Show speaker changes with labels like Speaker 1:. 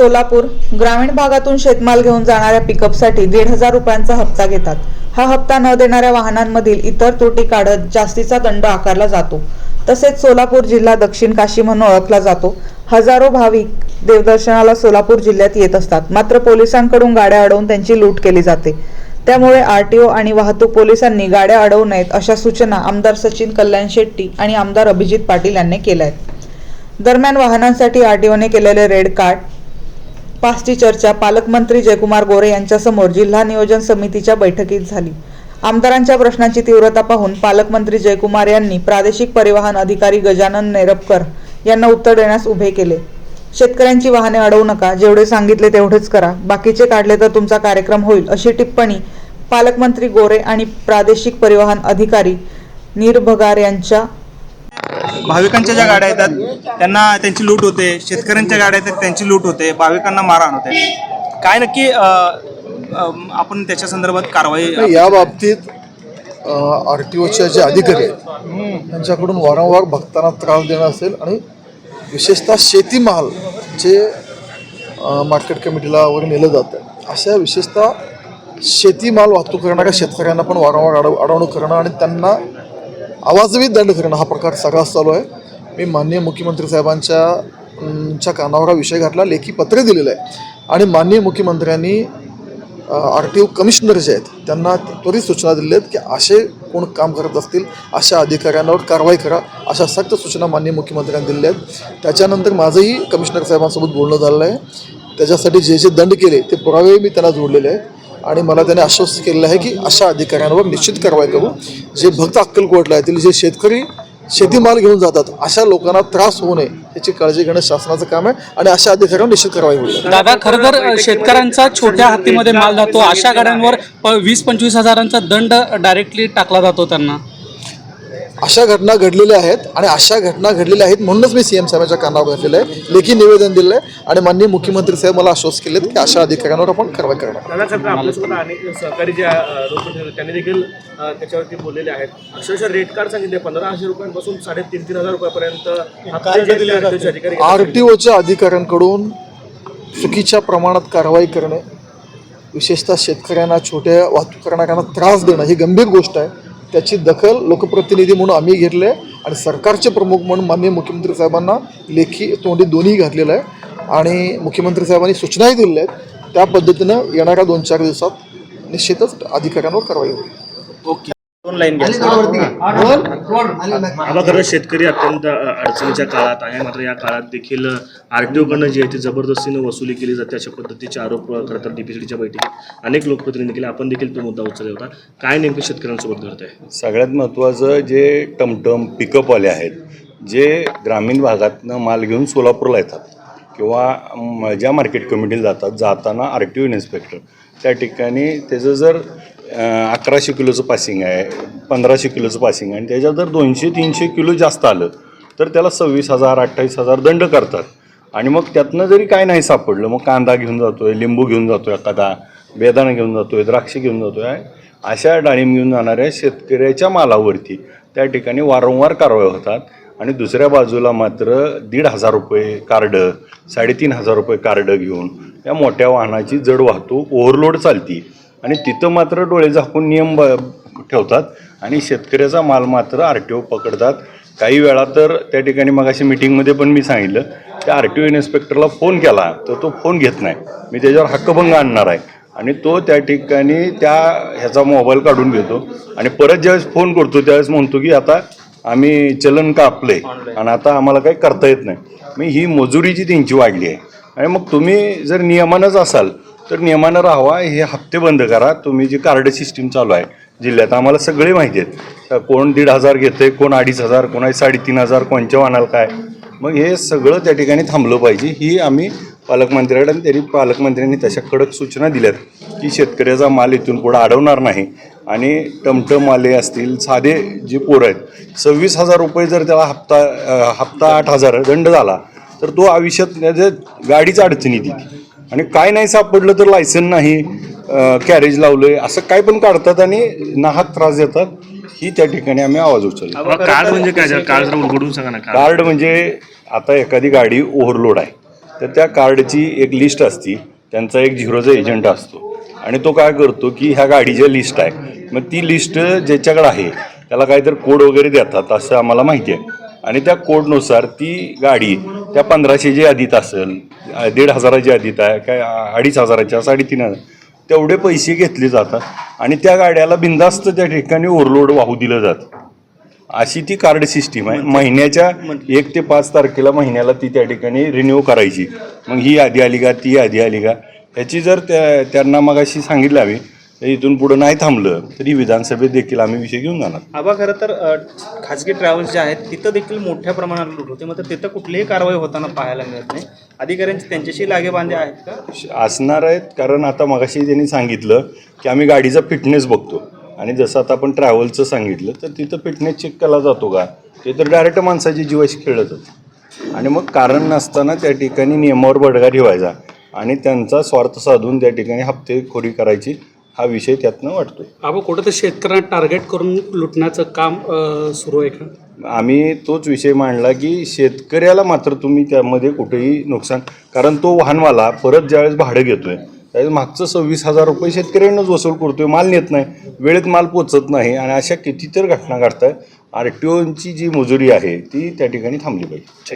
Speaker 1: सोलापूर ग्रामीण भागातून शेतमाल घेऊन जाणाऱ्या पिकअपसाठी दीड हजार रुपयांचा हप्ता घेतात. हा हप्ता न देणाऱ्या वाहनांमधील इतर त्रुटी काढत जास्तीचा दंड आकारला जातो. तसेच सोलापूर जिल्हा दक्षिण काशी म्हणून ओळखला जातो. हजारो भाविक देवदर्शनाला सोलापूर जिल्ह्यात येत असतात. मात्र पोलिसांकडून गाड्या अडवून त्यांची लूट केली जाते. त्यामुळे आरटीओ आणि वाहतूक पोलिसांनी गाड्या अडवू नयेत अशा सूचना आमदार सचिन कल्याण शेट्टी आणि आमदार अभिजित पाटील यांनी केल्या आहेत दरम्यान वाहनांसाठी आरटीओने केलेले रेड कार्ड पासची चर्चा पालकमंत्री जयकुमार गोरे यांच्यासमोर जिल्हा नियोजन समितीच्या बैठकीत झाली. आमदारांच्या प्रश्नांची तीव्रता पाहून पालकमंत्री जयकुमार यांनी प्रादेशिक परिवहन अधिकारी गजानन नेरपकर यांना उत्तर देण्यास उभे केले. शेतकऱ्यांची वाहने अडवू नका जेवढे सांगितले तेवढेच करा. बाकीचे काढले तर तुमचा कार्यक्रम होईल अशी टिप्पणी पालकमंत्री गोरे आणि प्रादेशिक परिवहन अधिकारी निर्भगार यांच्या
Speaker 2: भाविकांच्या ज्या गाड्या येतात त्यांना त्यांची लूट होते. शेतकऱ्यांच्या गाड्या येतात त्यांची लूट होते. भाविकांना मारहाण होते. काय नक्की आपण त्याच्या संदर्भात कारवाई
Speaker 3: या बाबतीत आर टी ओच्या जे अधिकारी आहेत त्यांच्याकडून वारंवार भक्तांना त्रास देणं असेल आणि विशेषतः शेतीमाल जे मार्केट कमिटीला वगैरे नेलं जातं अशा विशेषतः शेतीमाल वाहतूक करणाऱ्या शेतकऱ्यांना पण वारंवार अडव अडवणूक करणं आणि त्यांना आवाजवी दंड करणं हा प्रकार सगळाच चालू आहे. मी माननीय मुख्यमंत्री साहेबांच्या च्या कानावर हा विषय घातला लेखी पत्र दिलेलं आहे आणि माननीय मुख्यमंत्र्यांनी आर टी ओ कमिशनर जे आहेत त्यांना त्वरित सूचना दिल्या आहेत की असे कोण काम करत असतील अशा अधिकाऱ्यांवर कारवाई करा अशा सक्त सूचना माननीय मुख्यमंत्र्यांनी दिल्या आहेत. त्याच्यानंतर माझंही कमिशनर साहेबांसोबत बोलणं झालेलं आहे. त्याच्यासाठी जे जे दंड केले ते पुरावे मी त्यांना जोडलेले आहेत. आणि मला त्याने आश्वस्त केलेलं आहे की अशा अधिकाऱ्यांवर निश्चित कारवाई करू. जे भक्त अक्कलकोटला येतील जे शेतकरी शेतीमाल घेऊन जातात अशा लोकांना त्रास होऊ नये याची काळजी घेणं शासनाचं काम आहे आणि अशा अधिकाऱ्यांवर निश्चित कारवाई होईल.
Speaker 4: दादा खरं तर शेतकऱ्यांचा छोट्या हत्तीमध्ये माल जातो अशा गाड्यांवर वीस पंचवीस हजारांचा दंड डायरेक्टली टाकला जातो त्यांना.
Speaker 3: अशा घटना घडलेल्या आहेत आणि अशा घटना घडलेल्या आहेत म्हणूनच मी सीएम साहेबांच्या कानावर घातलेलं आहे. लेखी निवेदन दिलं आहे आणि माननीय मुख्यमंत्री साहेब मला आश्वस्त केलेत की अशा अधिकाऱ्यांवर आपण कारवाई करणार.
Speaker 5: सहकारी जे त्यांनी देखील त्याच्यावरती बोललेले आहेत. अक्षरशः रेट कार्ड सांगितले पंधराशे रुपयांपासून साडेतीन तीन हजार रुपयापर्यंत
Speaker 3: आर टी ओच्या अधिकाऱ्यांकडून चुकीच्या प्रमाणात कारवाई करणे विशेषतः शेतकऱ्यांना छोट्या वाहतूक करणाऱ्यांना त्रास देणं ही गंभीर गोष्ट आहे. त्याची दखल लोकप्रतिनिधी म्हणून आम्ही घेतले आहे आणि सरकारचे प्रमुख म्हणून माननीय मुख्यमंत्री साहेबांना लेखी तोंडी दोन्ही घातलेलं आहे. आणि मुख्यमंत्री साहेबांनी सूचनाही दिलेल्या आहेत. त्या पद्धतीनं येणाऱ्या दोन चार दिवसात निश्चितच अधिकाऱ्यांवर कारवाई होईल.
Speaker 2: दोन लाईन घ्या
Speaker 5: खरं शेतकरी अत्यंत अडचणीच्या काळात आहे. मात्र या काळात देखील आर टी ओकडनं जी आहे ती जबरदस्तीनं वसुली केली जाते अशा पद्धतीचे आरोप खरं तर डीपीसीडीच्या बैठकीत अनेक लोकप्रतिनिधी केले. आपण देखील तो मुद्दा उचलला होता. काय नेमकं शेतकऱ्यांसोबत घडत आहे
Speaker 6: सगळ्यात महत्त्वाचं जे टमटम पिकअपवाले आहेत जे ग्रामीण भागातनं माल घेऊन सोलापूरला येतात किंवा म- ज्या मार्केट कमिटीला जातात जाताना आर टी ओ इन्स्पेक्टर त्या ठिकाणी त्याचं जर अकराशे किलोचं पासिंग आहे पंधराशे किलोचं पासिंग आहे. आणि त्याच्यात जर दोनशे तीनशे किलो जास्त आलं तर त्याला सव्वीस हजार अठ्ठावीस हजार दंड करतात. आणि मग त्यातनं जरी काय नाही सापडलं मग कांदा घेऊन जातो आहे लिंबू घेऊन जातो आहे एखादा बेदाणा घेऊन जातो आहे द्राक्ष घेऊन जातो आहे अशा डाळिंब घेऊन जाणाऱ्या शेतकऱ्याच्या मालावरती त्या ठिकाणी वारंवार कारवाई होतात. आणि दुसऱ्या बाजूला मात्र दीड हजार रुपये कार्ड साडेतीन हजार रुपये कार्ड घेऊन या मोठ्या वाहनाची जड वाहतूक ओव्हरलोड चालती. आणि तिथं मात्र डोळे झाकून नियम ब ठेवतात आणि शेतकऱ्याचा माल मात्र आर टी ओ पकडतात. काही वेळा तर त्या ठिकाणी मग अशी मिटिंगमध्ये पण मी सांगितलं त्या आर टी ओ इन्स्पेक्टरला फोन केला तर तो फोन घेत नाही. मी त्याच्यावर हक्कभंग आणणार आहे. आणि तो त्या ठिकाणी त्या ह्याचा मोबाईल काढून घेतो. आणि परत ज्यावेळेस फोन करतो त्यावेळेस म्हणतो की आता आम्ही चलन कापले आणि आता आम्हाला काही करता येत नाही. मी ही मजुरीची त्यांची वाढली आहे. आणि मग तुम्ही जर नियमानच असाल तर नियमानं राहावा हे हप्ते बंद करा. तुम्ही जी कार्ड सिस्टीम चालू आहे जिल्ह्यात आम्हाला सगळे माहिती आहेत. कोण दीड हजार घेते कोण अडीच हजार कोणा साडेतीन हजार कोणच्या वाहनाला काय? मग हे सगळं त्या ठिकाणी थांबलं पाहिजे. ही आम्ही पालकमंत्र्याकडे आणि तरी पालकमंत्र्यांनी तशा कडक सूचना दिल्यात की शेतकऱ्याचा माल इथून पुढं अडवणार नाही. आणि टमटम आले असतील साधे जे पोरं आहेत सव्वीस हजार रुपये जर त्याला हप्ता हप्ता आठ हजार दंड झाला तर तो आयुष्यात म्हणजे गाडीच अडचणी देते आणि काय नाही सापडलं तर लायसन नाही कॅरेज लावलंय असं काय पण काढतात आणि नाहक त्रास देतात ही त्या ठिकाणी आम्ही आवाज उचलला.
Speaker 5: कार्ड म्हणजे काय? कार्ड जरा उघडून सांगा ना कार्ड
Speaker 6: कार्ड म्हणजे आता एखादी गाडी ओव्हरलोड आहे तर त्या कार्डची एक लिस्ट असती त्यांचा एक झिरोचा एजंट असतो. आणि तो काय करतो की ह्या गाडीच्या लिस्ट आहे. मग ती लिस्ट ज्याच्याकडे आहे त्याला काहीतरी कोड वगैरे देतात असं आम्हाला माहिती आहे. आणि त्या कोडनुसार ती गाडी त्या पंधराशेची यादीत असेल दीड हजाराची यादीत आहे काय अडीच हजाराच्या साडेतीन हजार तेवढे पैसे घेतले जातात आणि त्या गाड्याला बिंदास्त त्या ठिकाणी ओव्हरलोड वाहू दिलं जातं. अशी ती कार्ड सिस्टीम आहे. महिन्याच्या एक ते पाच तारखेला महिन्याला ती त्या ठिकाणी रिन्यू करायची. मग ही यादी आली का ती यादी आली का? ह्याची जर त्या त्यांना मग अशी सांगितलं तर इथून पुढं नाही थांबलं तरी विधानसभेत देखील आम्ही विषय घेऊन जाणार.
Speaker 2: आबा खरं तर खाजगी ट्रॅव्हल्स जे आहेत तिथं देखील मोठ्या प्रमाणात लूट होते. मात्र तिथं कुठलीही कारवाई होताना पाहायला मिळत नाही. अधिकाऱ्यांचे त्यांच्याशी लागेबांधे आहेत का?
Speaker 6: असणार आहेत कारण आता मगाशी त्यांनी सांगितलं की आम्ही गाडीचा फिटनेस बघतो. आणि जसं आता आपण ट्रॅव्हलचं सांगितलं तर तिथं फिटनेस चेक केला जातो का? ते तर डायरेक्ट माणसाची जीवाशी खेळलं जातं आणि मग कारण नसताना त्या ठिकाणी नियमावर बडगा ठेवायचा. आणि त्यांचा स्वार्थ साधून त्या ठिकाणी हप्तेखोरी करायची हा विषय त्यातनं वाटतोय
Speaker 4: आपण कुठं तर शेतकऱ्यांना टार्गेट करून लुटण्याचं काम सुरू आहे का?
Speaker 6: आम्ही तोच विषय मांडला की शेतकऱ्याला मात्र तुम्ही त्यामध्ये कुठेही नुकसान कारण तो वाहनवाला परत ज्यावेळेस भाडं घेतोय त्यावेळेस मागचं सव्वीस हजार रुपये शेतकऱ्यांनाच वसूल करतोय माल नेत नाही वेळेत माल पोचत नाही आणि अशा कितीतर घटना घडतात आर टी ओची जी मजुरी आहे ती त्या ठिकाणी थांबली पाहिजे.